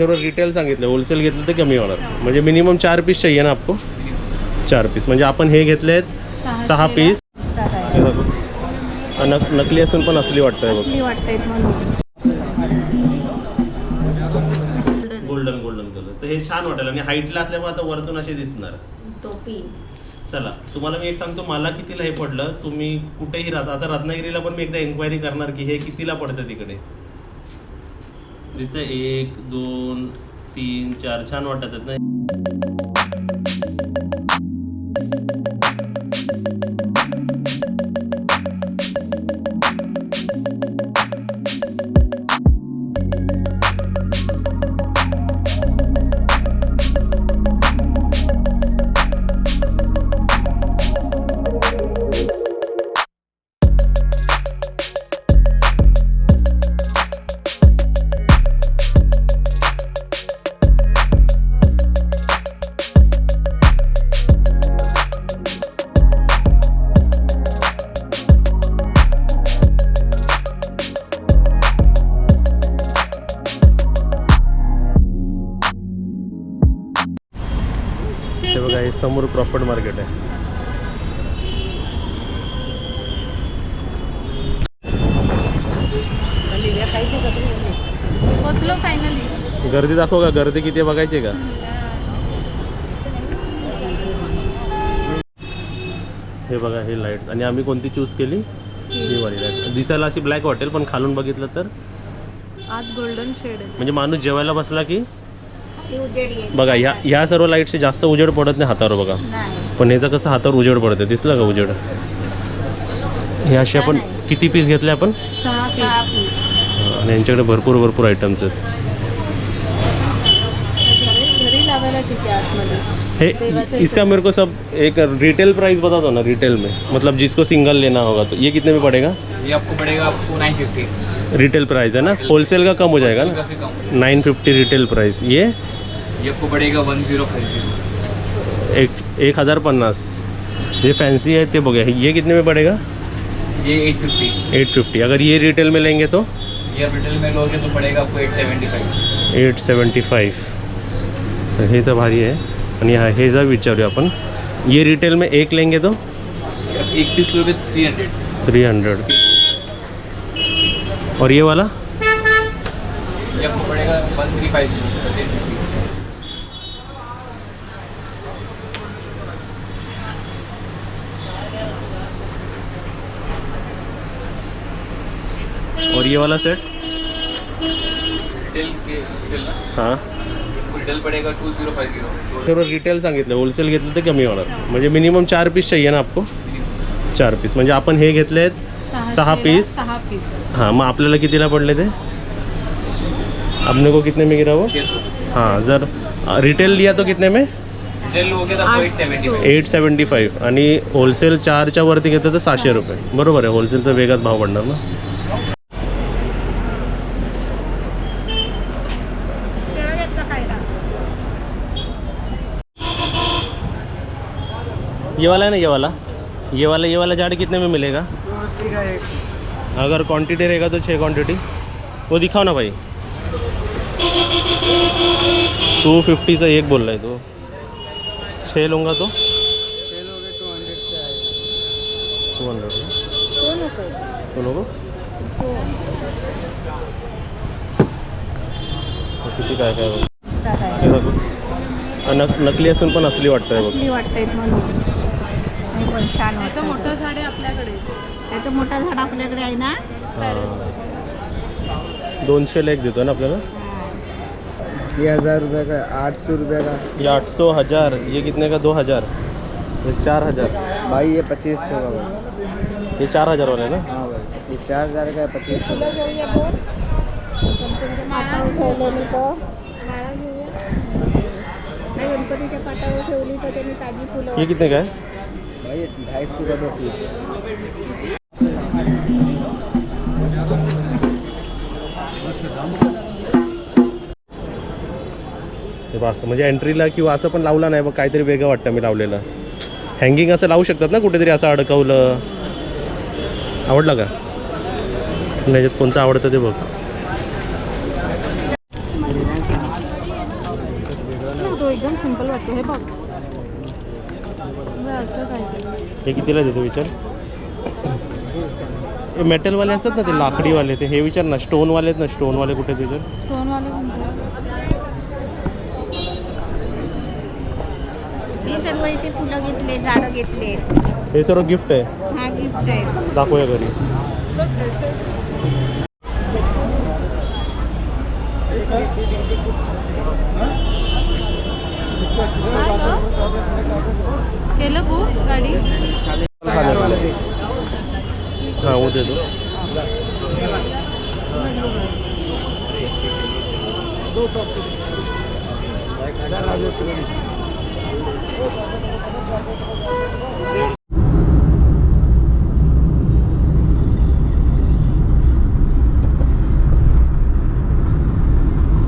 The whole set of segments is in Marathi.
सर्व रिटेल सांगितलं. होलसेल घेतलं तर कमी होणार. म्हणजे मिनिमम चार पीस चाहिए ना आपको? चार पीस म्हणजे आपण हे घेतले आहेत सहा पीस. नक नकली असून पण असली वाटतंय बघ. असली वाटतायत म्हणून. गोल्डन गोल्डन कलर तर हे छान वाटेल आणि हाईटला असल्यामुळे आता वरतून असे दिसणार. टोपी. चला तुम्हाला मी एक सांगतो मला कितीला हे पडलं तुम्ही कुठेही राहता. आता रत्नागिरीला पण मी एकदा एन्क्वायरी करणार की हे कितीला पडतं तिकडे? दिसतंय. एक दोन तीन चार. छान वाटत आहेत ना? समोर प्रॉफिट मार्केट आहे. पोचलो फायनली गर्दी दाखव का? गर्दी किती बघायची का? हे बघा हे लाइट आणि आम्ही कोणती चूज केली? ही वाली लाइट दिसायला अशी ब्लॅक वाटेल पण खालून बघितलं तर? आज गोल्डन शेड आहे. म्हणजे माणूस जेवायला बसला की उजेड येईल. बघा ह्या ह्या सर्व लाईटचे जास्त उजेड पडत नाही हातावर बघा. नाही पण ह्याचं कसं हातावर उजेड पडते दिसलं का उजेड? हे असे आपण किती पीस घेतले आपण? सहा पीस आणि यांच्याकडे भरपूर भरपूर आयटम्स आहेत. घरी लावायला ठीक आहे आतमध्ये हे इसका मेरे को सब एक रिटेल प्राइस बता दो ना रिटेल में. मतलब जिसको सिंगल लेना होगा तो. ये कितने में पड़ेगा? ये आपको पड़ेगा आपको नाइन फिफ्टी रिटेल प्राइस है ना? होलसेल का कम हो जाएगा ना? Nine fifty retail price. ये? ये आपको पड़ेगा वन ज़ीरो फाइव ज़ीरो। एक एक हज़ार पन्नास। ये फैंसी है ते बघा ये कितने में पड़ेगा? ये एट फिफ्टी। Eight fifty. अगर ये रिटेल में लेंगे तो? ये रिटेल में लोगे तो पड़ेगा आपको eight seventy five. Eight seventy five तर हे तर भारी आहे आणि हा हे जर विचारूया आपण ये रिटेल में एक लेंगे तो? एक पीस लोगे थ्री हंड्रेड थ्री हंड्रेड। और ये वाला? ये आपको पड़ेगा one three five zero ten fifty और ये वाला सेट रिटेल के रिटेल ना हाँ रिटेल पड़ेगा टू सांगितलं होलसेल घेतलं तर कमी होणार. म्हणजे मिनिमम चार पीस चाहिए ना आपको? चार पीस म्हणजे आपण हे घेतले आहेत सहा पीस सहा पीस हां मग आपल्याला कितीला पडले ते? अपने को कितने में गिरा वो? हां जर रिटेल लिया तो कितने में? रिटेल लोगे तो आपको eight seventy five eight seventy five आणि होलसेल चारच्या वरती घेतलं तर सहाशे रुपये. बरोबर आहे होलसेलचा वेगळाच भाव पडणार ना? ये वाला है ना ये वाला? ये वाला ये वाला झाड़ कितने में मिलेगा? अगर क्वांटिटी रहेगा तो छः क्वांटिटी वो दिखाओ ना भाई। टू फिफ्टी से एक बोल रहा है तो। छः लूँगा तो। टू हंड्रेड तो तो लोगो किती काय? काय बघ. बघ. नक नकली असून पण असली वाटतंय बघ असली वाटतायत म्हणून हे पण छान त्याचं मोठं झाड आहे आपल्याकडे. त्याचं मोठं झाड आपल्याकडे आहे ना? दोनशेला एक देतो ना आपल्याला? ये हज़ार रुपये का? आठ सौ रुपये का? ये आठ सौ हजार. ये कितने का? दो हजार. ये चार हजार. भाई ये पच्चीस सौ का भाई? ये चार हजार वाला है ना? हाँ भाई. ये चार हज़ार का? है पच्चीस सौ. फुलं घेऊया गणपतीच्या पाटावर ठेवलेली तर नाही गणपतीच्या पाटावर ठेवली तर त्यांनी ताजी फुलं ये कितने का? है हे बघ असं म्हणजे एंट्रीला किंवा असं पण लावला नाही बघ काहीतरी वेगळं वाटतं मी लावलेलं. हँगिंग असं लावू शकतात ना कुठेतरी असं अडकवलं. आवडलं का? याच्यात कोणतं आवडतं ते बघ. एकदम वाटतो हे बघ हे असं काहीतरी हे कितीला देतो विचार? मेटलवाले असतात ना ते लाकडीवाले ते हे विचार ना स्टोनवाले आहेत ना स्टोनवाले कुठे विचार? हे सर्व इथे फुलं घेतले झाडं घेतले. हे सर्व गिफ्ट आहे. हा गिफ्ट आहे. दाखवूया घरी. केलं बुक गाडी. हा उद्या देतो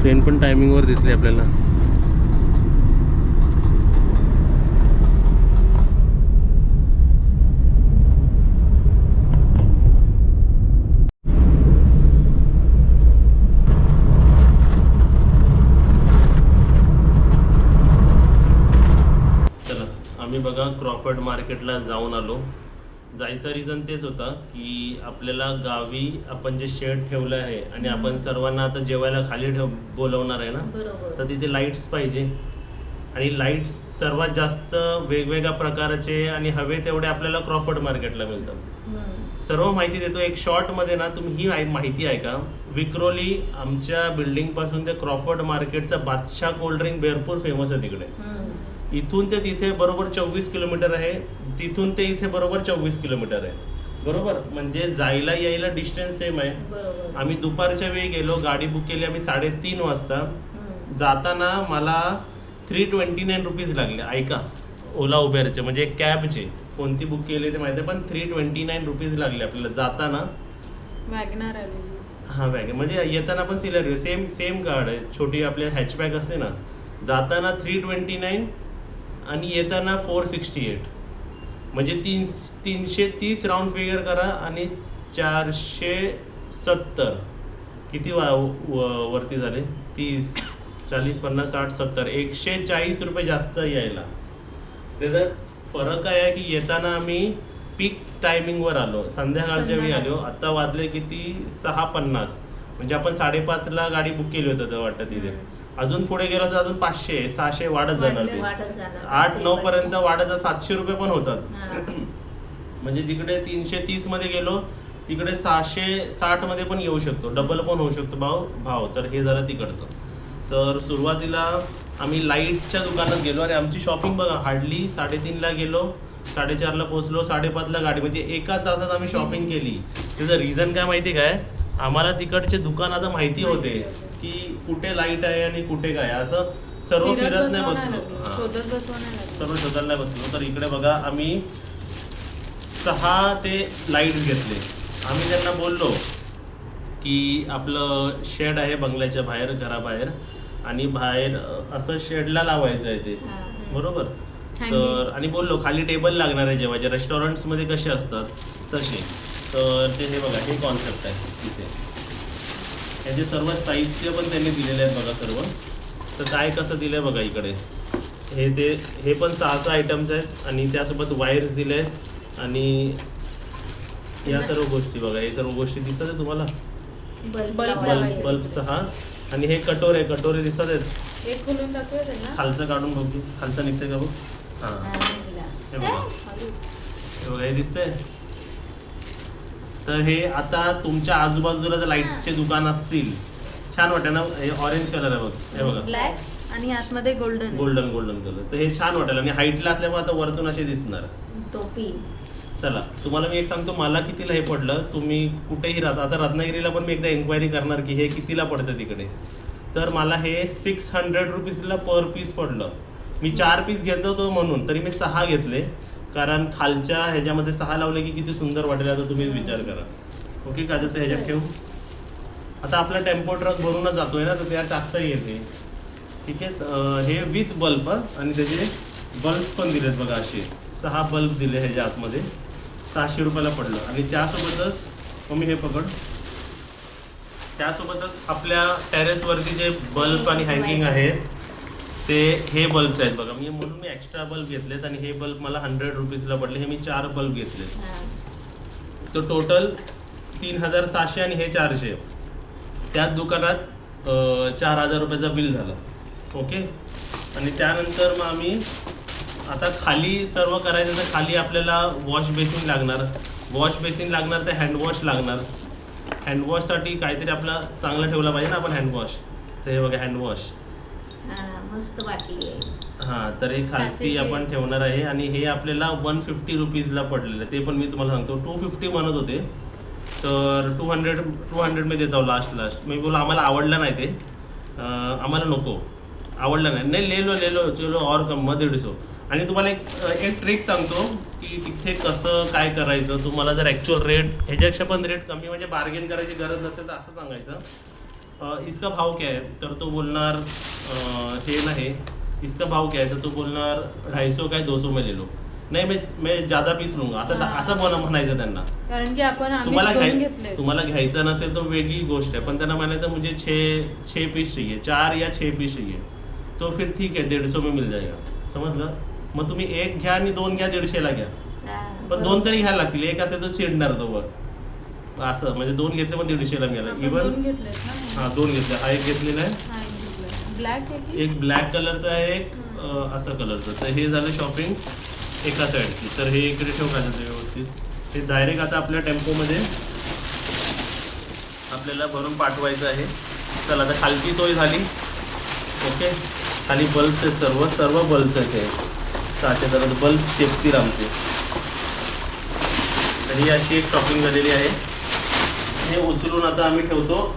ट्रेन पण टायमिंगवर दिसली आपल्याला चला आम्ही बघा क्रॉफर्ड मार्केटला जाऊन आलो. जायचा रिझन तेच होता की आपल्याला गावी आपण जे शेड ठेवलं आहे आणि आपण सर्वांना आता जेवायला खाली ठेव बोलवणार आहे ना? तर तिथे लाईट्स पाहिजे. आणि लाईट्स सर्वात जास्त वेगवेगळ्या प्रकारचे आणि हवे तेवढे आपल्याला क्रॉफर्ड मार्केटला मिळतात. सर्व माहिती देतो. एक शॉर्टमध्ये ना तुम्ही ही माहिती आहे का विक्रोली आमच्या बिल्डिंगपासून ते क्रॉफर्ड मार्केटचा बादशाह कोल्ड ड्रिंक भरपूर फेमस आहे तिकडे. इथून ते तिथे बरोबर चोवीस किलोमीटर आहे तिथून ते इथे बरोबर चोवीस किलोमीटर आहे. बरोबर? म्हणजे जायला यायला डिस्टन्स सेम आहे. बरोबर. आम्ही दुपारच्या वेळी गेलो गाडी बुक केली आम्ही साडेतीन वाजता. जाताना मला थ्री ट्वेंटी नाईन रुपीज लागले. ऐका ओला उबेरचे म्हणजे कॅबचे. कोणती बुक केली ते माहिती आहे पण थ्री ट्वेंटी नाईन रुपीज लागले आपल्याला. जाताना. वॅगनार आलेली. हा म्हणजे येताना पण सिलेरिओ सेम सेम गाड आहे. छोटी आपल्या हॅचबॅग असते ना. जाताना थ्री ट्वेंटी नाईन आणि येताना फोर सिक्स्टी एट म्हणजे तीन तीनशे तीस राऊंड फिगर करा आणि चारशे सत्तर. किती वा वरती झाले? तीस चाळीस पन्नास साठ सत्तर. एकशे चाळीस रुपये जास्त यायला. त्याचा फरक काय आहे की येताना आम्ही पीक टायमिंगवर आलो. संध्याकाळच्या वेळी आलो. आता वाजले किती? सहा पन्नास. म्हणजे आपण साडेपाचला गाडी बुक केली होती तर वाटतं तिथे. अजून पुढे गेलो तर अजून पाचशे सहाशे वाढत जाणार वाढत आठ नऊ पर्यंत वाढत सातशे रुपये पण होतात. हा. म्हणजे जिकडे तीनशे तीसमध्ये गेलो तिकडे सहाशे साठमध्ये पण येऊ शकतो. डबल पण होऊ शकतो भाव भाव. तर हे झालं तिकडचं. तर सुरुवातीला आम्ही लाईटच्या दुकानात गेलो. आणि आमची शॉपिंग बघा हार्डली साडेतीनला गेलो साडेचारला पोहोचलो साडेपाचला गाडी. म्हणजे एका तासात आम्ही शॉपिंग केली. त्याचं रिझन काय माहिती काय? आम्हाला तिकडचे दुकान आता माहिती होते. की कुठे लाइट आहे आणि कुठे काय. असं सर्व फिरत नाही बसलो लागलो. शोधत बसवा नाही लागलो. सर्व शोधायला नाही बसलो तर इकडे बघा आम्ही सहा ते लाइट घेतले आम्ही त्यांना बोललो की आपलं शेड आहे बंगल्याच्या बाहेर घराबाहेर आणि बाहेर अ, असं शेडला लावायचं आहे ते हा. बरोबर. तर आणि बोललो खाली टेबल लागणार आहे जेव्हा रेस्टॉरंट्समध्ये कसे असतात तसे तर ते हे बघा हे कॉन्सेप्ट आहे तिथे याचे सर्व साहित्य पण त्यांनी दिलेले आहेत बघा सर्व. तर काय कसं दिलं आहे बघा इकडे. हे ते हे पण सहा सहा आयटम्स आहेत आणि त्यासोबत वायर्स दिले आहेत आणि या सर्व गोष्टी बघा. हे सर्व गोष्टी दिसतात आहे तुम्हाला? बल्ब सहा. आणि हे कटोरे कटोरे दिसतात आहेत. एक खोलून दाखवूया त्यांना. खालचं काढून बघू. खालचं निघतंय का बघ? हां. हे बघा. हे बघा हे दिसतंय? तर हे आता तुमच्या आजूबाजूला जर लाईटचे दुकान असतील छान वाटेल ना? हे ऑरेंज कलर आहे बघ. हे बघा. ब्लॅक आणि आतमध्ये गोल्डन गोल्डन गोल्डन कलर तर हे छान वाटेल आणि हाईटला असल्यामुळे आता वरतून असे दिसणार. टोपी. चला तुम्हाला मी एक सांगतो मला कितीला हे पडलं तुम्ही कुठेही राहता. आता रत्नागिरीला पण मी एकदा एन्क्वायरी करणार की हे कितीला पडतं तिकडे. तर मला हे सिक्स हंड्रेड रुपीजला पर पीस पडलं. मी चार पीस घेतो होतो म्हणून तरी मी सहा घेतले. कारण खालच्या ह्याच्यामध्ये सहा लावले की किती सुंदर वाटेल आता तुम्ही विचार करा. ओके का तर ह्याच्यात ठेवू? आता आपला टेम्पो ट्रक भरूनच जातोय ना तर त्या टाकता येते ठीक आहे हे विथ बल्ब आणि त्याचे बल्ब पण दिलेत बघा असे. सहा बल्ब दिले ह्याच्या आतमध्ये. सहाशे रुपयाला पडलं. आणि त्यासोबतच मी हे पकड. त्यासोबतच आपल्या टेरेसवरती जे बल्ब आणि हँगिंग आहेत ते हे बल्ब्स आहेत बघा. मी म्हणून मी एक्स्ट्रा बल्ब घेतलेत आणि हे बल्ब मला हंड्रेड रुपीजला पडले. हे मी चार बल्ब घेतलेत. हा. तो टोटल तीन हजार सहाशे आणि हे चारशे. त्याच दुकानात चार हजार रुपयाचं बिल झालं. ओके आणि त्यानंतर मग आम्ही आता खाली सर्व करायचं तर खाली आपल्याला वॉश बेसिन लागणार. वॉश बेसिन लागणार तर हँडवॉश लागणार. हँडवॉशसाठी काहीतरी आपला चांगलं ठेवला पाहिजे ना आपण हँडवॉश तर हे बघा हँडवॉश मस्त वाटली आहे. हां तर हे खालती. आपण ठेवणार आहे आणि हे आपल्याला वन फिफ्टी रुपीजला पडलेलं आहे. ते पण मी तुम्हाला सांगतो. टू फिफ्टी म्हणत होते. तर टू हंड्रेड टू हंड्रेड मी देतो लास्ट लास्ट मी बोला आम्हाला आवडलं नाही ते. आम्हाला नको. आवडलं नाही. नाही लेलो लेलो चलो और कम मग दीडशो. आणि तुम्हाला एक एक ट्रिक सांगतो की तिथे कसं काय करायचं. तुम्हाला जर ॲक्च्युअल रेट ह्याच्यापेक्षा पण रेट कमी म्हणजे बार्गेन करायची गरज नसेल तर असं सांगायचं. इसका भाव क्या है? तर तो बोलणार हे नाही. इसका भाव क्या है? तर तो बोलणार ढाई सौ का है दो सौ में ले लो. नाही मैं मैं ज़्यादा पीस लूंगा. असं. असं बोला म्हणायचं त्यांना. कारण की आपण आम्ही तुम्हाला दोन घ्याय घेतले तुम्हाला घ्यायचं नसेल तर वेगळी गोष्ट आहे. पण त्यांना म्हणायचं मुझे छः छः पीस चाहिए. चार या छः पीस चाहिए. तो फिर ठीक है दीड सौ में मिल जाएगा. समजलं? मग तुम्ही एक घ्या आणि दोन घ्या दीडशेला घ्या. पण दोन तरी घ्यायला लागतील. एक असेल तर चिडणार तो वर असं म्हणजे दोन घेतले पण दीडशेला मिळाला. आपण इवन दोन घेतले ना. हा दोन घेतले. हा एक घेतलेला आहे. एक ब्लॅक कलरचं आहे. एक असं कलरचं तर हे झालं शॉपिंग एका साईडची तर हे इकडे ठेव का ते व्यवस्थित. हे डायरेक्ट आता आपल्या टेम्पोमध्ये आपल्याला भरून पाठवायचं आहे. चला आता खालची सोय झाली. ओके? खाली बल्बचे सर्व. सर्व बल्बचे आहे सहाशे तर बल्ब सेफ्टी आमचे तर ही अशी एक शॉपिंग झालेली आहे. हे उचलून आता आम्ही ठेवतो.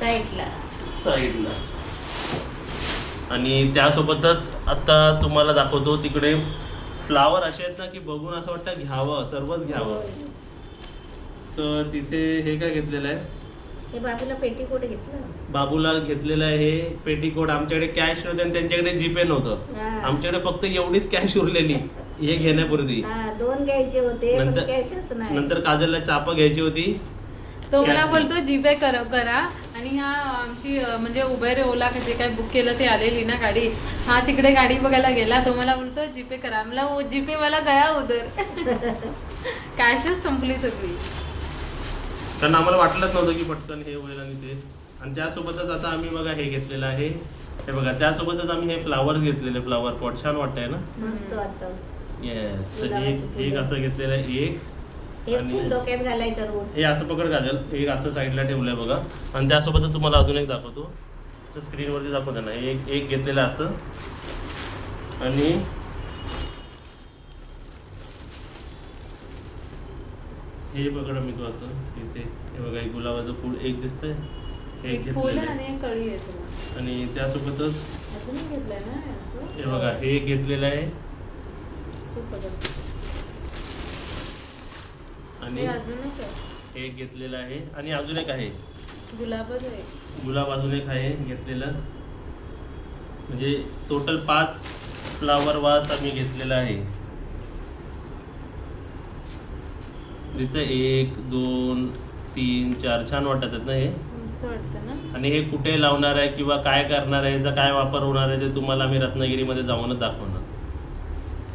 साईडला. साईडला. आणि त्यासोबतच आता तुम्हाला दाखवतो तिकडे फ्लावर असे आहेत ना की बघून असं वाटतं घ्यावं सर्वच घ्यावं. तर तिथे हे काय घेतलेलं आहे? हे बाबूला पेटीकोट घेतलं. बाबूला घेतलेलं आहे हे पेटीकोट. आमच्याकडे कॅश नव्हते आणि त्यांच्याकडे जीपे नव्हतं. हा. आमच्याकडे फक्त एवढीच कॅश उरलेली हे घेण्यापूर्वी हा दोन घ्यायचे होते नंतर काजलला चापा घ्यायची होती. तो मला बोलतो जीपे कर करा. आणि ह्या आमची म्हणजे उबेर ओला जे काय बुक केलं ते आलेली ना गाडी. हा तिकडे गाडी बघायला गेला तो मला बोलतो जीपे करा. मला जीपे मला गया उधर. कॅशच संपली सगळी. कारण आम्हाला वाटलंच नव्हतं की पटकन हे होईल आणि ते. आणि त्यासोबतच आता आम्ही बघा हे घेतलेलं आहे. हे बघा त्यासोबतच आम्ही हे फ्लावर्स घेतलेले फ्लावर पॉट छान वाटतंय ना? मस्त वाटत. येस तर. एक असं घेतलेलं आहे. एक हे आणि- फुल डोक्यात घालायचं रोज. हे असं पकड घालेल एक असं साईडला ठेवलंय बघा. आणि त्यासोबतच तुम्हाला अजून एक दाखवतो. असं स्क्रीनवरती दाखवतो ना. एक एक घेतलेलं असं. आणि हे बघा मी तो असं. इथे. हे बघा एक गुलाबाचं फूल एक दिसतंय. हे एक घेतलेलं आणि त्यासोबतच अजून एक घेतलंय ना हे असं? हे बघा हे एक घेतलेलं आहे. आणि हे अजून एक आहे. हे घेतलेलं आहे. आणि अजून एक आहे. गुलाबच आहे गुलाब अजून एक आहे घेतलेलं. म्हणजे टोटल पाच फ्लावर वास आम्ही घेतलेला आहे. दिसतंय एक दोन तीन चार. छान वाटत आहेत ना हे? मस्त वाटतं ना? आणि हे कुठे लावणार आहे किंवा काय करणार आहे याचा काय वापर होणार आहे ते तुम्हाला आम्ही रत्नागिरीमध्ये जाऊनच दाखवणार.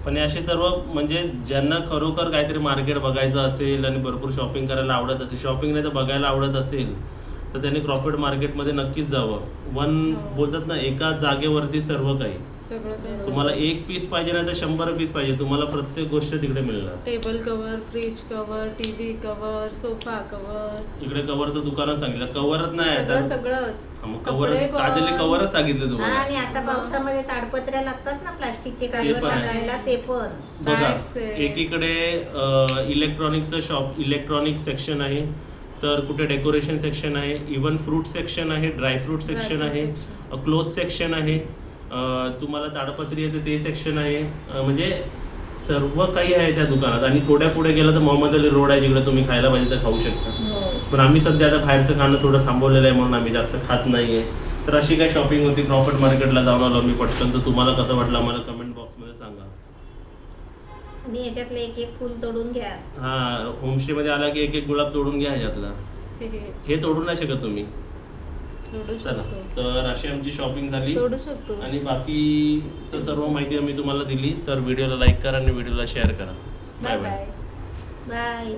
पण असे सर्व म्हणजे ज्यांना खरोखर काहीतरी मार्केट बघायचं असेल आणि भरपूर शॉपिंग करायला आवडत असेल शॉपिंग नाही तर बघायला आवडत असेल तर त्यांनी क्रॉफिट मार्केटमध्ये नक्कीच जावं वन हो. बोलतात ना एका जागेवरती सर्व काही सगळं तुम्हाला एक पीस पाहिजे नाही तर शंभर पीस पाहिजे. तुम्हाला प्रत्येक गोष्ट तिकडे मिळणार. Table cover fridge cover TV cover sofa cover इकडे कवरचं दुकानच सांगितलं. कवरच नाही सगळं आता. सगळंच. हा, मग कवर कपडे पण. काजलने कवरच सांगितलं हा, तुम्हाला आणि आता पावसामध्ये ताडपत्र्या लागतात ना प्लास्टिकचे कागद पण आहे. टाकायला ते पण. बघा आहे. एकीकडे इलेक्ट्रॉनिक्सचं शॉप इलेक्ट्रॉनिक सेक्शन आहे. तर कुठे डेकोरेशन सेक्शन आहे. इवन फ्रूट सेक्शन आहे dry fruit section Dry fruit आहे. क्लोथ सेक्शन आहे. तुम्हाला ताडपत्री येते ते सेक्शन आहे. म्हणजे सर्व काही आहे त्या दुकानात. आणि थोड्या पुढे गेलं तर मोहम्मद अली रोड आहे जिकडे तुम्ही खायला पाहिजे तर खाऊ शकता. पण आम्ही सध्या आता बाहेरचं खाणं थोडं थांबवलेलं आहे म्हणून आम्ही जास्त खात नाहीये. तर अशी काय शॉपिंग होती? प्रॉफिट मार्केटला जाऊन आलो मी पटकन. तर तुम्हाला कसं वाटलं आम्हाला कमेंट बॉक्समध्ये सांगा. आणि याच्यातलं एक एक फुल तोडून घ्या. हा होमस्टे मध्ये आला की एक एक गुलाब तोडून घ्या ह्याच्यातला हे- हे. हे तोडू नाही शकत तुम्ही. चला तर अशी आमची शॉपिंग झाली. आणि बाकी तर सर्व माहिती आम्ही तुम्हाला दिली. तर व्हिडिओला लाईक करा आणि व्हिडिओला शेअर करा. Bye bye bye